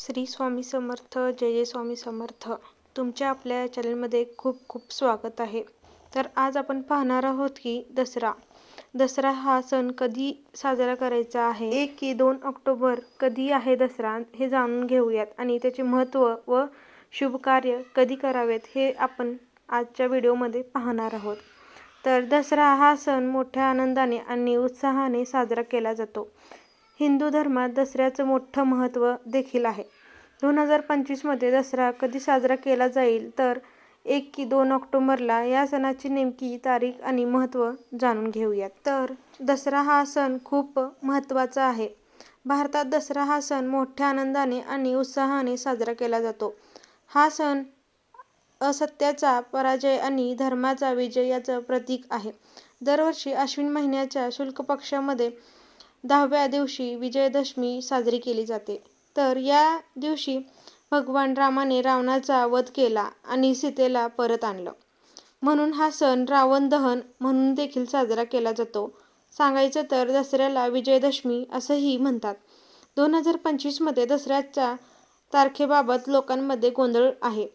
श्री स्वामी समर्थ जय जय स्वामी समर्थ. तुमच्या आपल्या चॅनलमध्ये खूप खूप स्वागत आहे. तर आज आपण पाहणार आहोत की दसरा. दसरा हा सण कधी साजरा करायचा आहे? एक की दोन ऑक्टोबर कधी आहे दसरा हे जाणून घेऊयात आणि त्याचे महत्त्व व शुभ कार्य कधी करावेत हे आपण आजच्या व्हिडिओमध्ये पाहणार आहोत. तर दसरा हा सण मोठ्या आनंदाने आणि उत्साहाने साजरा केला जातो. हिंदू धर्मात दसऱ्याचं मोठं महत्त्व देखील आहे. दोन हजार पंचवीसमध्ये दसरा कधी साजरा केला जाईल तर एक की दोन ऑक्टोबरला या सणाची नेमकी तारीख आणि महत्त्व जाणून घेऊयात. तर दसरा हा सण खूप महत्त्वाचा आहे. भारतात दसरा हा सण मोठ्या आनंदाने आणि उत्साहाने साजरा केला जातो. हा सण असत्याचा पराजय आणि धर्माचा विजय याचं प्रतीक आहे. दरवर्षी अश्विन महिन्याच्या शुल्क पक्षामध्ये दहाव्या दिवशी विजयादशमी साजरी केली जाते. तर या दिवशी भगवान रामाने रावणाचा वध केला आणि सीतेला परत आणलं. म्हणून हा सण रावण दहन म्हणून देखील साजरा केला जातो. सांगायचं तर दसऱ्याला विजयदशमी असंही म्हणतात. दोन हजार पंचवीसमध्ये दसऱ्याच्या तारखेबाबत लोकांमध्ये गोंधळ आहे.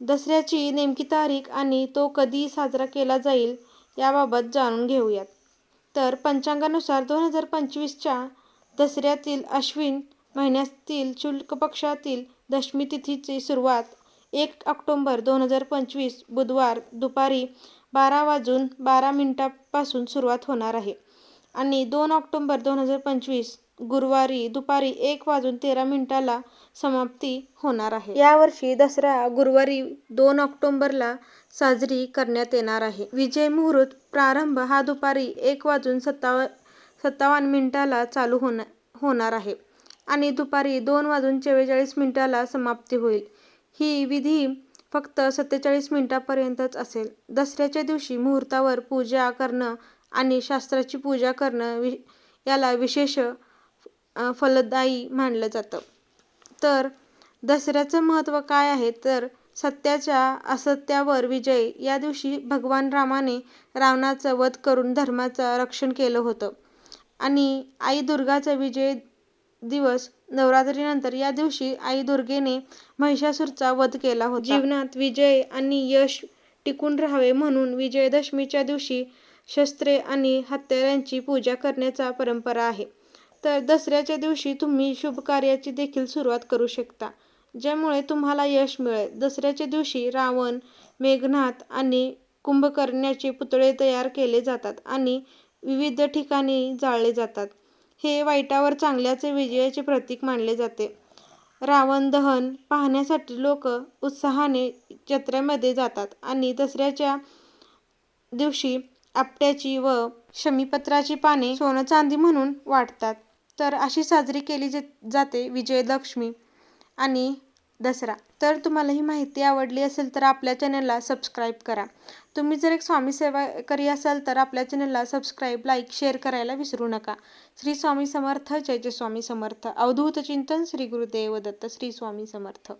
दसऱ्याची नेमकी तारीख आणि तो कधी साजरा केला जाईल याबाबत जाणून घेऊयात. तर पंचांगानुसार दोन हजार पंचवीसच्या दसऱ्यातील अश्विन महिन्यातील शुल्क पक्षातील दशमी तिथीची सुरुवात एक ऑक्टोंबर दोन हजार पंचवीस बुधवार दुपारी बारा वाजून बारा मिनिटापासून सुरुवात होणार आहे आणि दोन ऑक्टोंबर दोन हजार पंचवीस गुरुवारी दुपारी एक वाजून तेरा मिनिटाला समाप्ती होणार आहे. यावर्षी दसरा गुरुवारी दोन ऑक्टोंबरला साजरी करण्यात येणार आहे. विजय मुहूर्त प्रारंभ हा दुपारी एक वाजून सत्ताव सत्तावन्न मिनिटाला चालू होणार होणार आहे आणि दुपारी दोन वाजून चव्वेचाळीस मिनिटाला समाप्ती होईल. ही विधी फक्त सत्तेचाळीस मिनिटापर्यंतच असेल. दसऱ्याच्या दिवशी मुहूर्तावर पूजा करणं आणि शास्त्राची पूजा करणं वि याला विशेष फलदायी मानलं जातं. तर दसऱ्याचं महत्त्व काय आहे? तर सत्याच्या असत्यावर विजय या दिवशी भगवान रामाने रावणाचं वध करून धर्माचं रक्षण केलं होतं. आणि आई दुर्गाचा विजय दिवस नवरात्रीनंतर या दिवशी आई दुर्गेने महिषासूरचा वध केला होता. जीवनात विजय आणि यश टिकून राहावे म्हणून विजयदशमीच्या दिवशी शस्त्रे आणि हत्यारांची पूजा करण्याचा परंपरा आहे. तर दसऱ्याच्या दिवशी तुम्ही शुभ कार्याची देखील सुरुवात करू शकता ज्यामुळे तुम्हाला यश मिळेल. दसऱ्याच्या दिवशी रावण मेघनाथ आणि कुंभकर्ण्याचे पुतळे तयार केले जातात आणि विविध ठिकाणी जाळले जातात. हे वाईटावर चांगल्याचे विजयाचे प्रतीक मानले जाते. रावण दहन पाहण्यासाठी लोक उत्साहाने जत्रेमध्ये जातात आणि दसऱ्याच्या दिवशी आपट्याची व शमीपत्राची पाने सोनं चांदी म्हणून वाटतात. तर अशी साजरी केली जाते विजयदशमी आणि दसरा. तर तुम्हाला ही माहिती आवडली असेल तर आपल्या चॅनलला सबस्क्राईब करा. तुम्ही जर एक स्वामी सेवाकरी असाल तर आपल्या चॅनलला सबस्क्राईब लाईक शेअर करायला विसरू नका. श्री स्वामी समर्थ जय जय स्वामी समर्थ. अवधूत चिंतन श्री गुरुदेव दत्त श्री स्वामी समर्थ.